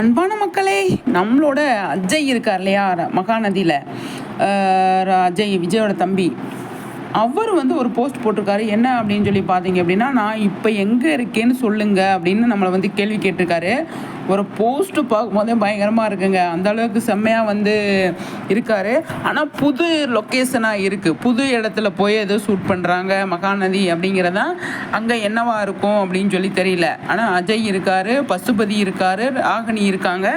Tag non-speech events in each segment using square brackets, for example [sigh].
அன்பான மக்களே நம்மளோட அஜய் இருக்கார் இல்லையா? மகாநதியில். அஜய் விஜயோட தம்பி. அவர் வந்து ஒரு போஸ்ட் போட்டிருக்காரு. என்ன அப்படின்னு சொல்லி பார்த்தீங்க அப்படின்னா நான் இப்போ எங்கே இருக்கேன்னு சொல்லுங்கள் அப்படின்னு நம்மளை வந்து கேள்வி கேட்டிருக்காரு. ஒரு போஸ்ட்டு பார்க்கும்போதே பயங்கரமாக இருக்குங்க. அந்தளவுக்கு செம்மையாக வந்து இருக்கார். ஆனால் புது லொக்கேஷனாக இருக்குது புது இடத்துல போய் ஏதோ ஷூட் பண்ணுறாங்க மகாநதி அப்படிங்கிறதா அங்கே என்னவா இருக்கும் அப்படின்னு சொல்லி தெரியல. ஆனால் அஜய் இருக்கார் பசுபதி இருக்கார் ராகினி இருக்காங்க.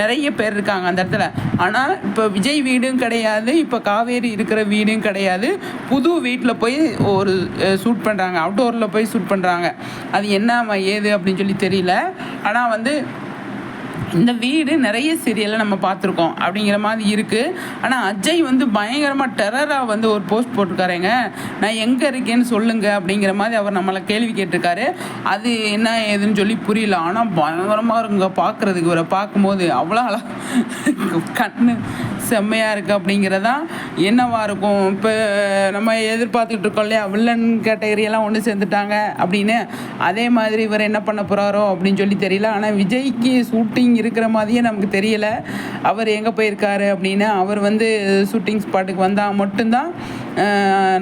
நிறைய பேர் இருக்காங்க அந்த இடத்துல. ஆனால் இப்போ விஜய் வீடும் கிடையாது இப்போ காவேரி இருக்கிற வீடும் கிடையாது. புது வீட்டில் போய் ஒரு ஷூட் பண்ணுறாங்க அவுட்டோரில் போய் ஷூட் பண்ணுறாங்க அது என்ன ஏது அப்படின்னு சொல்லி தெரியல. ஆனால் வந்து இந்த வீடு நிறைய சீரியலில் நம்ம பார்த்துருக்கோம் அப்படிங்கிற மாதிரி இருக்குது ஆனால் அஜய் வந்து பயங்கரமாக டெரராக வந்து ஒரு போஸ்ட் போட்டிருக்காருங்க. நான் எங்கே இருக்கேன்னு சொல்லுங்கள் அப்படிங்கிற மாதிரி அவர் நம்மளை கேள்வி கேட்டிருக்காரு. அது என்ன ஏதுன்னு சொல்லி புரியல. ஆனால் பயங்கரமாக இருக்குங்க பார்க்குறதுக்கு. இவரை பார்க்கும்போது அவ்வளோ அழகாக [laughs] கண்ணு செம்மையாக இருக்குது அப்படிங்கிறதா என்னவா இருக்கும்? இப்போ நம்ம எதிர்பார்த்துக்கிட்டு இருக்கோம் இல்லையா? வில்லன் கேட்டகரியெல்லாம் ஒன்று சேர்ந்துட்டாங்க அப்படின்னு. அதே மாதிரி இவர் என்ன பண்ண போகிறாரோ அப்படின்னு சொல்லி தெரியல. ஆனால் விஜய்க்கு ஷூட்டிங் இருக்கிற மாதிரியே நமக்கு தெரியல. அவர் எங்கே போயிருக்காரு அப்படின்னு அவர் வந்து ஷூட்டிங் ஸ்பாட்டுக்கு வந்தால் மட்டும்தான்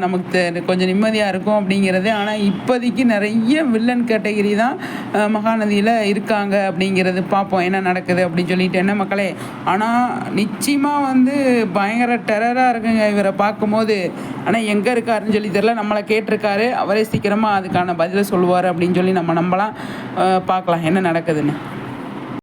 நமக்கு கொஞ்சம் நிம்மதியாக இருக்கும் அப்படிங்கிறது. ஆனால் இப்போதைக்கு நிறைய வில்லன் கேட்டகிரி தான் மகாநதியில் இருக்காங்க அப்படிங்கிறது பார்ப்போம் என்ன நடக்குது அப்படின்னு சொல்லிட்டு. என்ன மக்களே? ஆனால் நிச்சயமாக வந்து பயங்கர டெரராக இருக்குங்க இவரை பார்க்கும்போது. ஆனால் எங்கே இருக்காருன்னு சொல்லி தெரியல. நம்மளை கேட்டிருக்காரு. அவரே சீக்கிரமாக அதுக்கான பதிலை சொல்லுவார் அப்படின்னு சொல்லி நம்ம நம்பலாம். பார்க்கலாம் என்ன நடக்குதுன்னு.